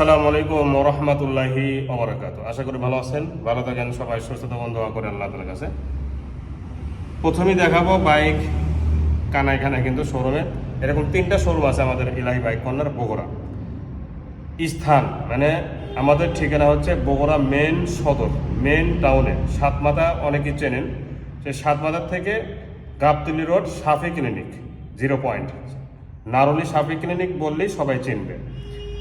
আসসালামু আলাইকুম রহমতুল্লাহি ওবরাকাত আশা করি ভালো আছেন, ভালো থাকেন, সবাই সুস্থ থাকুন, দোয়া করে আল্লাহ তালার কাছে। প্রথমেই দেখাবো বাইক কানায় কানায় কিন্তু শোরুমে। এরকম তিনটা শোরুম আছে আমাদের ইলাহি বাইক কর্নার, বগুড়া। স্থান মানে আমাদের ঠিকানা হচ্ছে বগুড়া মেন সদর মেন টাউনে। সাতমাথা অনেকেই চেনেন, সেই সাতমাথার থেকে Gabtali road Safi clinic, zero point. Naruli Safi clinic বললেই সবাই চিনবে।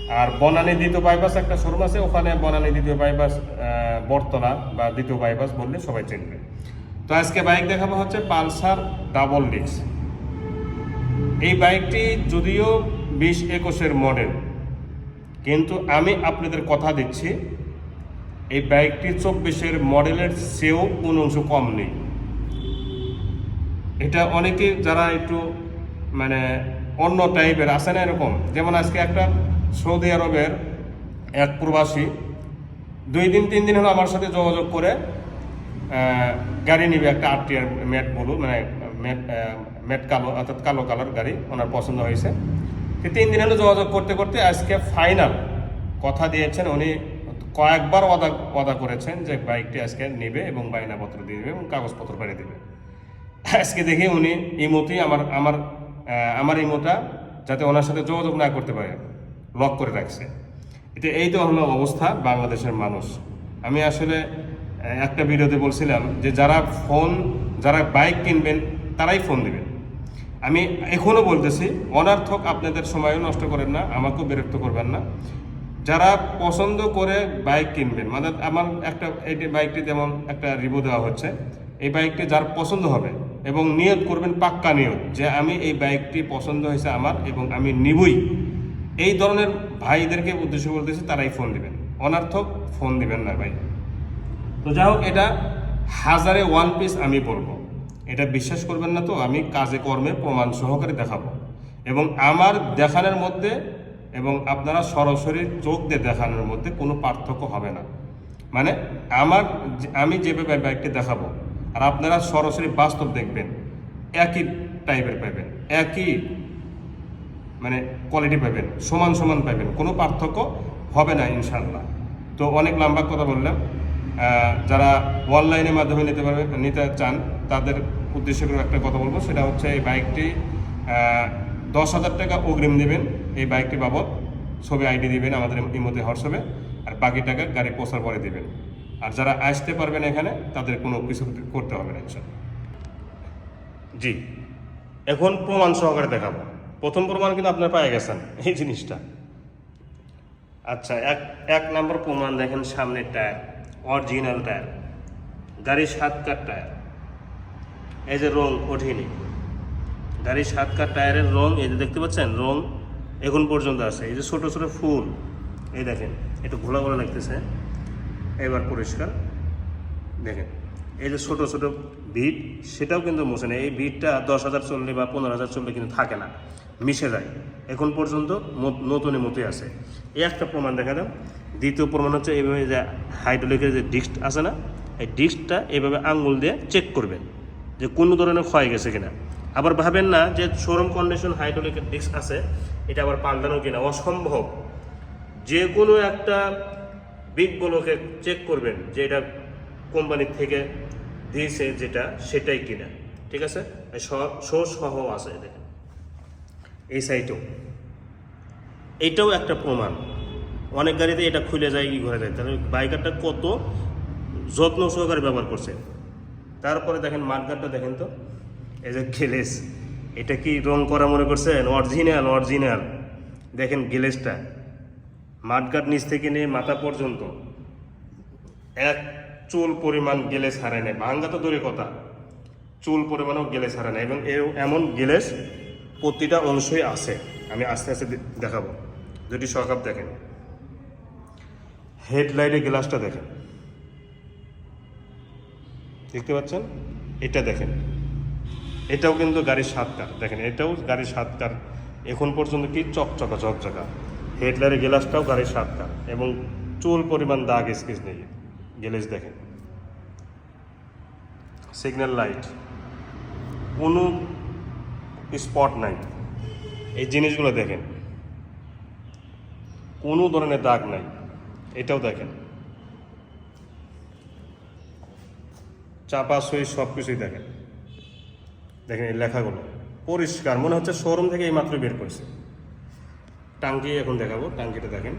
আর বনানী দ্বিতীয় বাইপাস একটা শোরুম আছে ওখানে বনানী দ্বিতীয় বাইপাস আহ, বটতলা বা দ্বিতীয় বাইপাস বললে সবাই চিনবে। তো আজকে বাইক দেখাবো হচ্ছে পালসার ডাবল ডিক্স এই বাইকটি যদিও বিশ একুশের মডেল কিন্তু আমি আপনাদের কথা দিচ্ছি এই বাইকটি চব্বিশের মডেলের চেয়েও কোনো অংশ কম নেই। এটা অনেকে যারা একটু মানে অন্য টাইপের আছে না এরকম? যেমন আজকে একটা সৌদি আরবের এক প্রবাসী। দুই দিন, তিন দিন হলো আমার সাথে যোগাযোগ করে গাড়ি নিবে একটা আরটিআর ম্যাট বলু মানে ম্যাট ম্যাট কালো, অর্থাৎ কালো কালার গাড়ি ওনার পছন্দ হয়েছে। তো তিন দিন হলো যোগাযোগ করতে করতে আজকে ফাইনাল কথা দিয়েছেন উনি, কয়েকবার ওয়াদা ওয়াদা করেছেন যে বাইকটি আজকে নেবে এবং বায়নাপত্র দিয়ে দেবে এবং কাগজপত্র পাঠিয়ে দেবে। আজকে দেখি উনি ইমোতেই আমার আমার আমার ইমোটা যাতে ওনার সাথে যোগাযোগ না করতে পারে। লক করে রাখছে। এটা এই তো হলো অবস্থা বাংলাদেশের মানুষ। আমি আসলে একটা ভিডিওতে বলছিলাম যে যারা ফোন যারা বাইক কিনবেন, তারাই ফোন দিবেন। আমি এখনও বলতেছি, অনার্থক আপনাদের সময়ও নষ্ট করেন না, আমাকেও বিরক্ত করবেন না। যারা পছন্দ করে বাইক কিনবেন মানে আমার একটা, এই বাইকটি যেমন একটা রিভিউ দেওয়া হচ্ছে, এই বাইকটি যার পছন্দ হবে এবং নিয়ত করবেন পাক্কা নিয়ত যে আমি এই বাইকটি পছন্দ হয়েছে আমার এবং আমি নিবই। এই ধরনের ভাইদেরকে উদ্দেশ্য বলতেছি, তারাই ফোন দিবেন। অনার্থক ফোন দিবেন না ভাই। তো যাই হোক, এটা হাজারে ওয়ান পিস আমি বলব। এটা বিশ্বাস করবেন না তো, আমি কাজে কর্মে প্রমাণ সহকারে দেখাবো। এবং আমার দেখানোর মধ্যে এবং আপনারা সরাসরি চোখ দিয়ে দেখানোর মধ্যে কোনো পার্থক্য হবে না। মানে আমার আমি যেভাবে বাইকটি দেখাবো, আর আপনারা সরাসরি বাস্তব দেখবেন, একই টাইপের পাবেন, একই মানে কোয়ালিটি পাবেন সমান সমান পাবেন কোনো পার্থক্য হবে না ইনশাল্লাহ তো অনেক লম্বা কথা বললাম। যারা অনলাইনের মাধ্যমে নিতে পারবে, নিতে চান, তাদের উদ্দেশ্য করে একটা কথা বলব, সেটা হচ্ছে এই বাইকটি দশ হাজার টাকা অগ্রিম দেবেন। এই বাইকটি বাবদ ছবি আইডি দিবেন, আমাদের ইমতে হোয়াটসঅ্যাপে, আর বাকি টাকা গাড়ি পৌঁছার পরে দেবেন। আর যারা আসতে পারবেন এখানে, তাদের কোনো কিছু করতে হবে না জি, এখন প্রমাণ সহকারে দেখাবো। প্রথম প্রমাণ কিন্তু আপনার পায়ে গেছেন, এই জিনিসটা। আচ্ছা এক এক নম্বর প্রমাণ দেখেন সামনের টায়ার অরিজিনাল টায়ার। গাড়ির সাত কাঠ টায়ার। এই যে রং ওঠেনি গাড়ির সাত কাঠ টায়ারের রং, এই যে দেখতে পাচ্ছেন, রং এখন পর্যন্ত আছে। এই যে ছোট ছোট ফুল, এই দেখেন, একটু ঘোলা ঘোলা লাগতেছে। এবার পরিষ্কার, দেখেন, এই যে ছোটো ছোটো বিট, সেটাও কিন্তু মুছে এই বিটটা দশ হাজার চললে বা পনেরো হাজার চললে কিন্তু থাকে না। মিশে যায়। এখন পর্যন্ত নতুনের মতোই আছে। এই একটা প্রমাণ দেখা দাও। দ্বিতীয় প্রমাণ হচ্ছে এইভাবে যে হাইড্রোলিকের যে ডিস্ক আছে না, এই ডিস্কটা এইভাবে আঙ্গুল দিয়ে চেক করবেন যে কোনো ধরনের ক্ষয় গেছে কিনা। আবার ভাবেন না যে শোরুম কন্ডিশন হাইড্রোলিকের ডিস্ক আছে, এটা আবার পাল্টানো কিনা। অসম্ভব। যে কোনো একটা বিগগুলোকে চেক করবেন যে এটা কোম্পানির থেকে দিয়েছে যেটা, সেটাই কিনা। ঠিক আছে? সহ আছে এই সাইটেও এইটাও একটা প্রমাণ। অনেক গাড়িতে এটা খুলে যায় কি ঘরে যায়। তাহলে বাইকারটা কত যত্ন সহকারে ব্যবহার করছে। তারপরে দেখেন মাঠগাটটা দেখেন তো। এই যে গেলেস এটা কি রং করা মনে করছেন? অরিজিনাল অরিজিনাল দেখেন গেলেসটা মাঠগাট নিচ থেকে নিয়ে মাথা পর্যন্ত। এক চুল পরিমাণ গেলেস হারায় নেয় ভাঙ্গা তো দূরে কথা। চুল পরিমাণও গেলেস হারায় নেয় এবং এমন গেলেস প্রতিটা অংশই আছে। আমি আস্তে আস্তে দেখাবো। দুটি সকাপ দেখেন। হেডলাইটের গ্লাসটা দেখেন। দেখতে পাচ্ছেন? এটা দেখেন। এটাও কিন্তু গাড়ির সাতকার। দেখেন, এটাও গাড়ির সাতকার। এখন পর্যন্ত কি চকচকা চকচকা হেডলাইটের গ্লাসটাও গাড়ির সাতকার এবং চুল পরিমাণ দাগ স্কেচ নেই। গ্যালেজ দেখেন। Signal light. কোনো স্পট নাই। এই জিনিসগুলো দেখেন। কোনো ধরনের দাগ নাই। এটাও দেখেন। চাপা সই সব কিছুই দেখেন। দেখেন এই লেখাগুলো। পরিষ্কার। মনে হচ্ছে শোরুম থেকে এই মাত্র বের করেছে। টাঙ্কি এখন দেখাবো। টাঙ্কিটা দেখেন।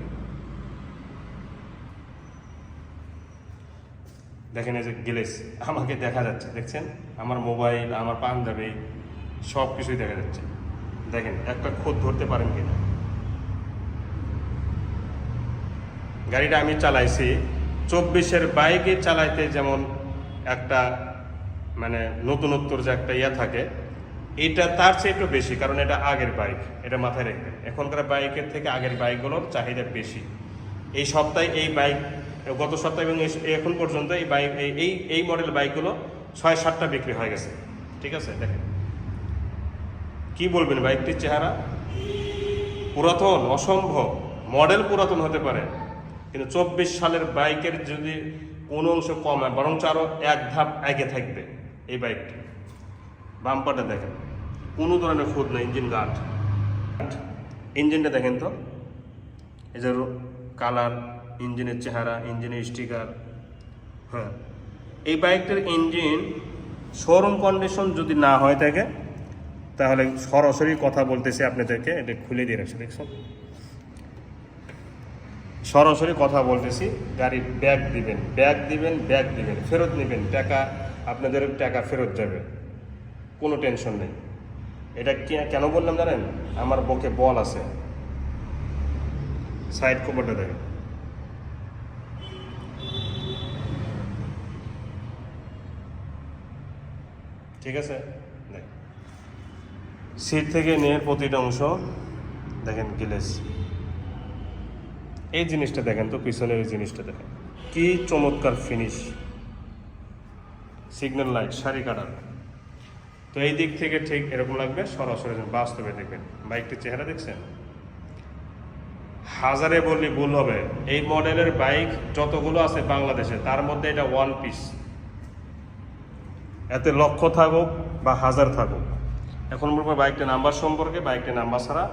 দেখেন এই যে গিলেস। আমাকে দেখা যাচ্ছে, দেখছেন? আমার মোবাইল, আমার পাঞ্জাবি সব কিছুই দেখা যাচ্ছে। দেখেন, একটা খোদ ধরতে পারেন কিনা। গাড়িটা আমি চালাইছি। চব্বিশের বাইকে চালাইতে যেমন একটা মানে নতুনত্বর যে একটা ইয়া থাকে, এটা তার চেয়ে একটু বেশি, কারণ এটা আগের বাইক, এটা মাথায় রাখবেন। এখনকার বাইকের থেকে আগের বাইকগুলোর চাহিদা বেশি। এই সপ্তাহে এই বাইক, গত সপ্তাহে এবং এখন পর্যন্ত এই বাইক, এই এই মডেল বাইকগুলো ছয় সাতটা বিক্রি হয়ে গেছে। ঠিক আছে? দেখেন। কি বলবেন বাইকটির চেহারা? পুরাতন, অসম্ভব, মডেল পুরাতন হতে পারে, কিন্তু চব্বিশ সালের বাইকের যদি কোনো অংশ কম হয়, বরঞ্চ আরও এক ধাপ আগে থাকবে এই বাইকটি। বাম্পারটা দেখেন, কোনো ধরনের খুদ না, ইঞ্জিন গার্ড ইঞ্জিনটা দেখেন তো, এই যে কালার, ইঞ্জিনের চেহারা, ইঞ্জিনের স্টিকার হ্যাঁ। এই বাইকটার ইঞ্জিন শোরুম কন্ডিশন যদি না হয় থাকে তাহলে সরাসরি কথা বলতেছি আপনাদেরকে। এটা খুলে দিয়ে রাখছি, দেখছেন? সরাসরি কথা বলতেছি গাড়ির ব্যাগ দিবেন ব্যাগ দিবেন ব্যাগ দিবেন, ফেরত নেবেন, টাকা, আপনাদের টাকা ফেরত যাবে। কোনো টেনশন নেই। এটা কেন বললাম জানেন? আমার বকে বল আছে। সাইড কভারটা দেখেন ঠিক আছে? দেখ। সিট থেকে নিয়ে প্রতিটা অংশ, দেখেন গিলেস। এই জিনিসটা দেখেন তো, পিছনের এই জিনিসটা দেখেন। কি চমৎকার ফিনিশ সিগন্যাল লাইট সারি কাটার। তো এই দিক থেকে ঠিক এরকম লাগবে, সরাসরি বাস্তবে দেখবেন। বাইকটির চেহারা দেখছেন? হাজারে বললে ভুল হবে। এই মডেলের বাইক যতগুলো আছে বাংলাদেশে, তার মধ্যে এটা ওয়ান পিস এতে লক্ষ থাকুক বা হাজার থাকুক। এখন বলব বাইকটির নাম্বার সম্পর্কে বাইকটির নাম্বার ছাড়া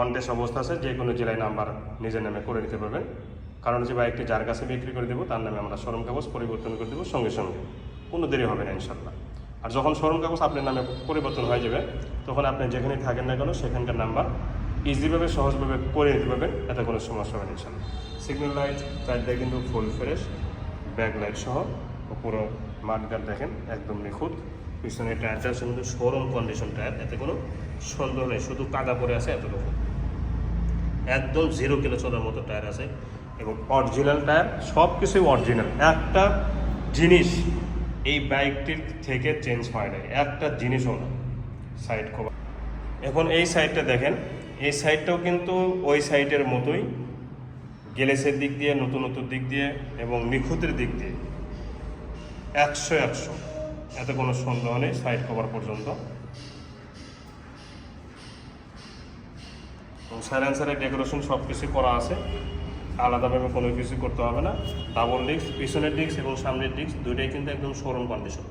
অন টেস্ট অবস্থা আছে যে কোনো জেলায় নাম্বার নিজের নামে করে নিতে পারবেন। কারণ যে বাইকটি যার কাছে বিক্রি করে দেবো, তার নামে আমরা শোরুম কাগজ পরিবর্তন করে দেবো সঙ্গে সঙ্গে। কোনো দেরি হবে না ইনশাল্লাহ আর যখন শোরুম কাগজ আপনার নামে পরিবর্তন হয়ে যাবে, তখন আপনি যেখানে থাকেন না কেন, সেখানকার নাম্বার ইজিভাবে সহজভাবে করে নিতে পারবেন, এতে কোনো সমস্যা হবে না ইনশাল্লাহ সিগন্যাল লাইট চারদিকে কিন্তু ফুল ফ্রেশ ব্যাক লাইট সহ, পুরো মাঠগার দেখেন, একদম নিখুঁত। পিছনে টায়ারটা আছে, কিন্তু শোরুম কন্ডিশন টায়ার, এতে কোনো সন্দেহ নেই, শুধু কাদা পরে আছে এতটুকু। একদম জিরো কিলো চলার মতো টায়ার আছে, এবং অরিজিনাল টায়ার সব কিছুই অরিজিনাল একটা জিনিস এই বাইকটির থেকে চেঞ্জ হয় নাই, একটা জিনিসও না সাইড কভার এখন এই সাইডটা দেখেন, এই সাইডটাও কিন্তু ওই সাইডের মতোই গেলেসের দিক দিয়ে নতুন নতুন দিক দিয়ে, এবং নিখুঁতের দিক দিয়ে। একশো একশো। এতে কোনো সন্দেহ নেই সাইড কভার পর্যন্ত। সাইলেন্সারের ডেকোরেশন সব কিছু করা আছে। আলাদাভাবে কোনো কিছু করতে হবে না। ডাবল ডিস্ক পিছনের ডিস্ক এবং সামনের ডিস্ক দুইটাই কিন্তু একদম শোরুম কন্ডিশন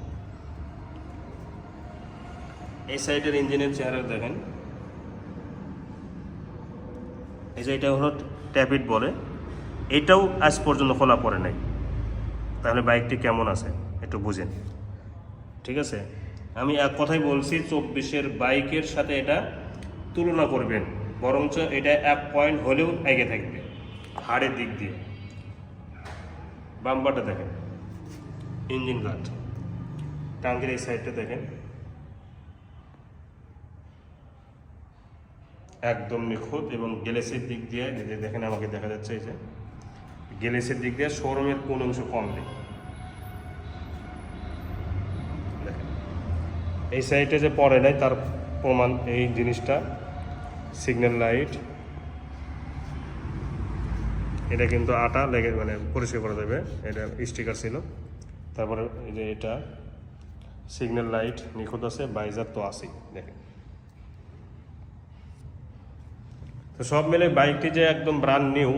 এই সাইডের ইঞ্জিনের চেহারা দেখেন। এই যে এটা হলো ট্যাপিড বলে। এটাও আজ পর্যন্ত খোলা পড়ে নাই। তাহলে বাইকটি কেমন আছে? একটু বুঝেন। ঠিক আছে? আমি এক কথাই বলছি, চব্বিশের বাইকের সাথে এটা তুলনা করবেন। বরঞ্চ এটা এক পয়েন্ট হলেও এগে থাকবে, হাড়ের দিক দিয়ে। বাম্পারটা দেখেন, ইঞ্জিন গার্ড। টাঙ্গের এই সাইডটা দেখেন। একদম নিখুঁত এবং গ্যালেসির দিক দিয়ে দেখেন আমাকে দেখা যাচ্ছে, এই যে। গ্যালেসির দিক দিয়ে শোরুমের কোন অংশ কম নেই। এই সাইডে যে পড়ে নাই, তার প্রমাণ এই জিনিসটা সিগন্যাল লাইট এটা কিন্তু আটা লেগে মানে পরিষ্কার করা যাবে। এটা স্টিকার ছিল। তারপরে এই যে এটা সিগন্যাল লাইট নিখুঁত আছে বাইজার তো আছেই, দেখেন। তো সব মিলে বাইকটি যে একদম ব্রান্ড নিউ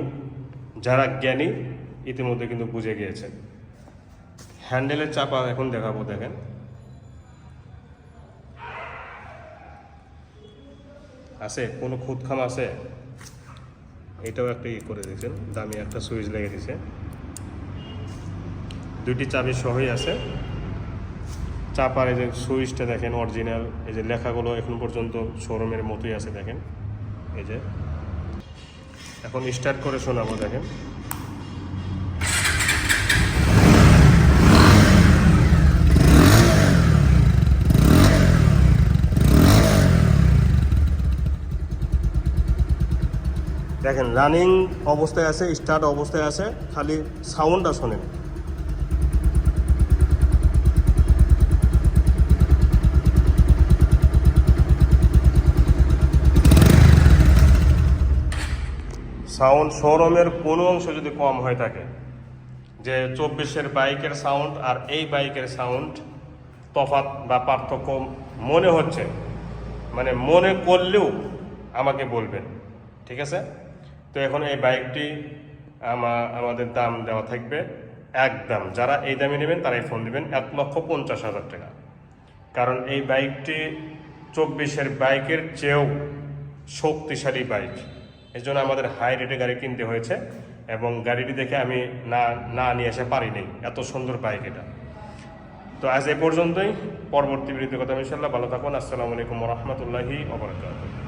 যারা জ্ঞানী, ইতিমধ্যে কিন্তু বুঝে গিয়েছে হ্যান্ডেলের চাপা এখন দেখাবো, দেখেন। আছে, কোনো খুদখাম আছে? এটাও একটা ই করে দিয়েছেন, দামি একটা সুইচ লেগে দিয়েছে দুইটি চাবি সহই আছে। চাপার এই যে সুইচটা দেখেন অরিজিনাল এই যে লেখাগুলো এখন পর্যন্ত শোরুমের মতোই আছে, দেখেন। এই যে। এখন স্টার্ট করে শোনাবো, দেখেন। দেখেন রানিং অবস্থায় আছে স্টার্ট অবস্থায় আছে, খালি সাউন্ডটা শোনেন। সাউন্ড শোরুমের কোনো অংশ যদি কম হয়ে থাকে, যে চব্বিশের বাইকের সাউন্ড আর এই বাইকের সাউন্ড তফাৎ বা পার্থক্য মনে হচ্ছে মানে মনে করলেও আমাকে বলবেন, ঠিক আছে? তো এখন এই বাইকটি আমা, আমাদের দাম দেওয়া থাকবে একদম। যারা এই দামে নেবেন তারাই ফোন দিবেন, এক লক্ষ পঞ্চাশ হাজার টাকা। কারণ এই বাইকটি চব্বিশের বাইকের চেয়েও শক্তিশালী বাইক। এই জন্য আমাদের হাই রেটে গাড়ি কিনতে হয়েছে এবং গাড়িটি দেখে আমি না না নিয়ে আসে পারিনি। এত সুন্দর বাইক এটা। তো আজ এ পর্যন্তই। পরবর্তী বিরুদ্ধে কথা ইনশাল্লাহ ভালো থাকুন। আসসালামু আলাইকুম রহমতুল্লাহি ওবরাকাতুহ